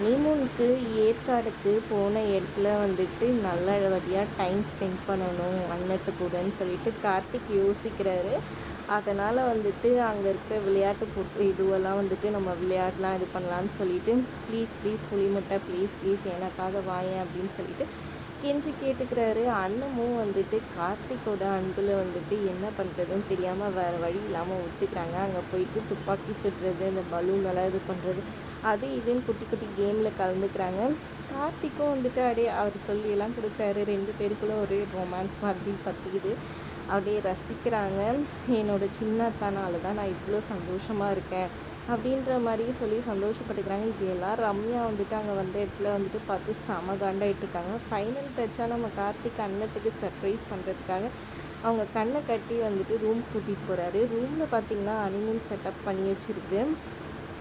ஹனிமூனுக்கு ஏற்காடுக்கு போன இடத்துல வந்துட்டு நல்ல வழியாக டைம் ஸ்பெண்ட் பண்ணணும் அண்ணத்து கூடன்னு சொல்லிட்டு கார்த்திக் யோசிக்கிறாரு. அதனால் வந்துட்டு அங்கே இருக்க விளையாட்டு போட்டு இதுவெல்லாம் வந்துட்டு நம்ம விளையாடலாம் இது பண்ணலான்னு சொல்லிட்டு ப்ளீஸ் ப்ளீஸ் புளிமுட்டை ப்ளீஸ் ப்ளீஸ் எனக்காக வாயேன் அப்படின்னு சொல்லிட்டு கெஞ்சி கேட்டுக்கிறாரு. அண்ணமும் வந்துட்டு கார்த்திக்கோட அன்பில் வந்துட்டு என்ன பண்ணுறதுன்னு தெரியாமல் வேறு வழி இல்லாமல் ஒத்துக்கிறாங்க. அங்கே போயிட்டு துப்பாக்கி சுடுறது இந்த பலூனெல்லாம் இது பண்ணுறது அது இதுன்னு குட்டி குட்டி கேமில் கலந்துக்கிறாங்க. கார்த்திக்கும் வந்துட்டு அப்படியே அவர் சொல்லியெல்லாம் கொடுக்குறாரு. ரெண்டு பேருக்குள்ள ஒரு ரொமான்ஸ் மாதிரி பற்றிக்குது அப்படியே ரசிக்கிறாங்க. என்னோடய சின்னத்தனால தான் நான் இவ்வளோ சந்தோஷமாக இருக்கேன். அப்படின்ற மாதிரி சொல்லி சந்தோஷப்பட்டுக்கிறாங்க. இது எல்லாம் ரம்யா வந்துட்டு அங்கே வந்த இடத்துல வந்துட்டு பார்த்து செம காண்டாயிட்டு இருக்காங்க. ஃபைனல் டச்சாக நம்ம கார்த்திக் அன்னத்துக்கு சர்ப்ரைஸ் பண்ணுறதுக்காக அவங்க கண்ணை கட்டி வந்துட்டு ரூம் கூட்டிகிட்டு போகிறாரு ரூமில் பார்த்தீங்கன்னா அனிமூன் செட்டப் பண்ணி வச்சுருக்கு.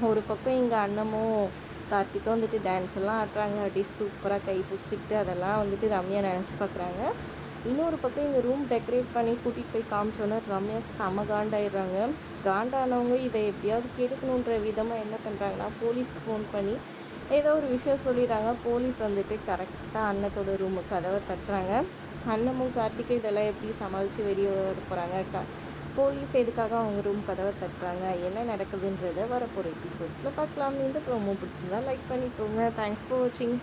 ஒரு பக்கம் எங்கள் அண்ணமும் கார்த்திக்கும் வந்துட்டு டான்ஸ் எல்லாம் ஆடுறாங்க. அப்படியே சூப்பராக கை பிடிச்சிக்கிட்டு அதெல்லாம் வந்துட்டு ரம்யா நினச்சி பார்க்குறாங்க இன்னொரு பக்கம் இந்த ரூம் டெக்கரேட் பண்ணி கூட்டிகிட்டு போய் காமிச்சோன்னே ரம்யா செம காண்டாயிடுறாங்க. காண்டானவங்க இதை எப்படியாவது கெடுக்கணுன்ற விதமாக என்ன பண்ணுறாங்கன்னா போலீஸ்க்கு ஃபோன் பண்ணி ஏதோ ஒரு விஷயம் சொல்லிடுறாங்க. போலீஸ் வந்துட்டு கரெக்டாக அன்னத்தோட ரூமு கதவை தட்டுறாங்க. அன்னமும் கார்த்திகை இதெல்லாம் எப்படி சமாளித்து வெளியே வர போகிறாங்க க போலீஸ் எதுக்காக அவங்க ரூம் கதவை தட்டுறாங்க? என்ன நடக்குதுன்றதை வரப்போகிற எபிசோட்ஸில் பார்க்கலாம். இந்த ப்ரோமோ பிடிச்சிருந்தா லைக் பண்ணிக்கோங்க. தேங்க்ஸ் ஃபார் வாட்சிங்